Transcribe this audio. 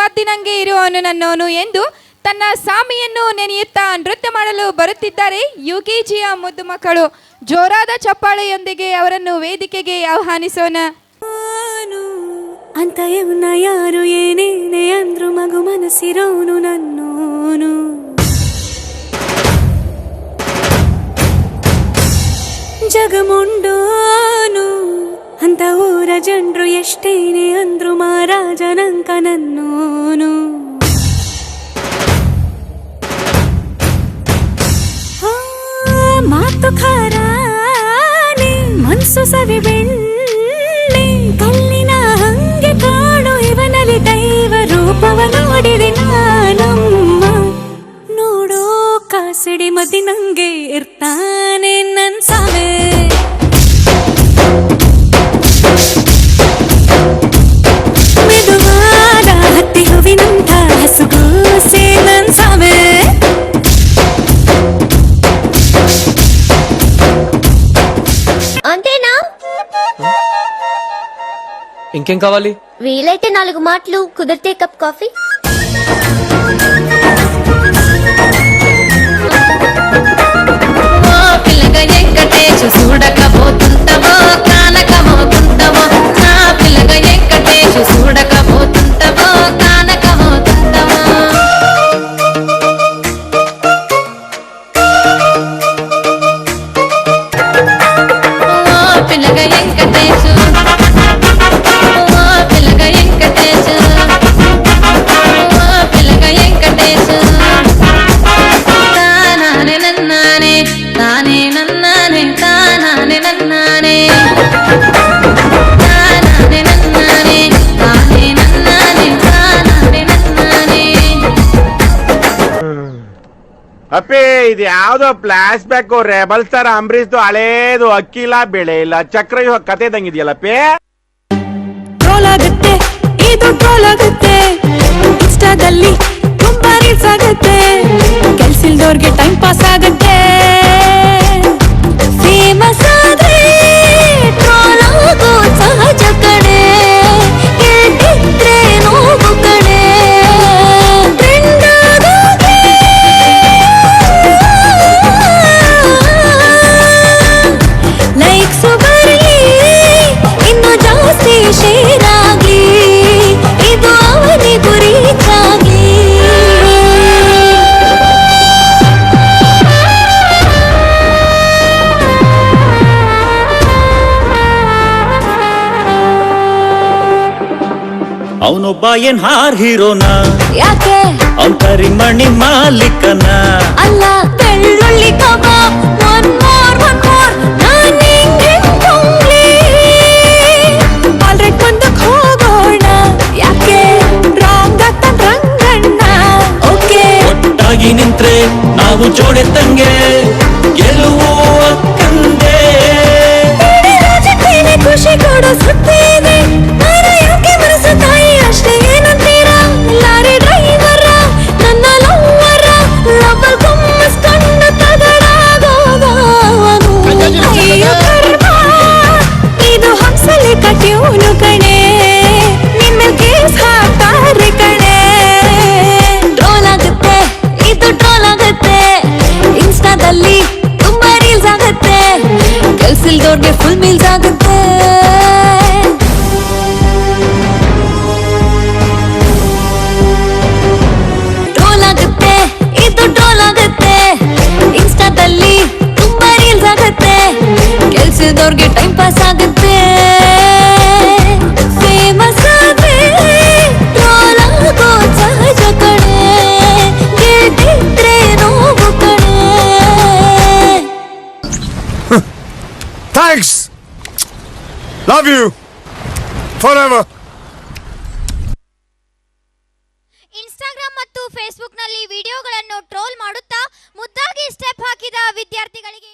ಮದ್ದಿನಂಗೆ ಇರುವವನು ನನ್ನವನು ಎಂದು ತನ್ನ ಸಾಮಿಯನ್ನು ನೆನೆಯುತ್ತಾ ನೃತ್ಯ ಮಾಡಲು ಬರುತ್ತಿದ್ದಾರೆ ಯುಕೆಜಿಯ ಮುದ್ದು ಮಕ್ಕಳು. ಜೋರಾದ ಚಪ್ಪಾಳೆಯೊಂದಿಗೆ ಅವರನ್ನು ವೇದಿಕೆಗೆ ಆಹ್ವಾನಿಸೋಣ. ಅಂತ ಇವನ ಯಾರು ಏನೇನೆ ಅಂದ್ರು ಮಗು ಮನಸ್ಸಿರೋನು ನನ್ನೋನು. ಜಗಮುಂಡೋನು ಅಂತ ಊರ ಜನರು ಎಷ್ಟೇನೆ ಅಂದ್ರು ಮಹಾರಾಜನಂಕ ನನ್ನೋನು ಆ, ಮಾತು ಖಾರ ಮನ್ಸು ಸವಿ ಬೆಣ್ಣೆ ಕಲ್ಲಿನ ಹಂಗೆ ಕಾಣು ಇವನಲ್ಲಿ ದೈವ ರೂಪವ ನೋಡಿದೆ ನಾನಮ್ಮ. ನೋಡೋ ಕಾಸಿಡಿ ಮದಿ ನಂಗೆ ಇರ್ತಾನೆ ನನ್ ಸಾವೆ. ఇంకేం కావాలి? వీలైతే నాలుగు మాటలు కుదిరితే కప్ కాఫీ. ಅಪ್ಪಿ, ಇದು ಯಾವ್ದೋ ಫ್ಲಾಶ್ ಬ್ಯಾಕ್ ರೆಬಲ್ ಸ್ಟಾರ್ ಅಂಬರೀಶ್ದು ಹಳೇದು ಅಕ್ಕಿ ಇಲ್ಲ ಬೆಳೆ ಇಲ್ಲ. ಚಕ್ರ ಇವಾಗ ಕತೆ ಇದಂಗಿದೆಯಲ್ಲಪ್ಪಿ ಟ್ರೋಲ್ ಆಗುತ್ತೆ ಇದು ಟ್ರೋಲ್ ಆಗುತ್ತೆ ಇನ್ಸ್ಟಾದಲ್ಲಿ ತುಂಬಾ ರೀಲ್ಸ್ ಆಗುತ್ತೆ. ಕೆಲ್ಸಿಲ್ದವ್ರಿಗೆ ಟೈಮ್ ಪಾಸ್ ಆಗುತ್ತೆ. ಅವನೊಬ್ಬ ಏನ್ ಹಾರ್ ಹೀರೋನ? ಯಾಕೆ? ಅವನ್ ಕರಿಮಣಿ ಮಾಲೀಕನ? ಅಲ್ಲ ಬೆಳ್ಳುಳ್ಳಿ ಕಬಾಬ್ ಒನ್ ಮೋರ್ ಒನ್ ಮೋರ್ ನಿಂತ್ರೆ ನಾವು ಜೋಡೆ ತಂಗೆ ಹೋಗೋಣ ಆಗುತ್ತೆ ಕೆಲ್ಸಿಲ್ದವ್ರಿಗೆ ಫುಲ್ ಮೀಲ್ಸ್ ಆಗುತ್ತೆ Forever. ಇನ್ಸ್ಟಾಗ್ರಾಮ್ ಮತ್ತು ಫೇಸ್ಬುಕ್ನಲ್ಲಿ ವಿಡಿಯೋಗಳನ್ನು ಟ್ರೋಲ್ ಮಾಡುತ್ತಾ ಮುದ್ದಾಗಿ ಸ್ಟೆಪ್ ಹಾಕಿದ ವಿದ್ಯಾರ್ಥಿಗಳಿಗೆ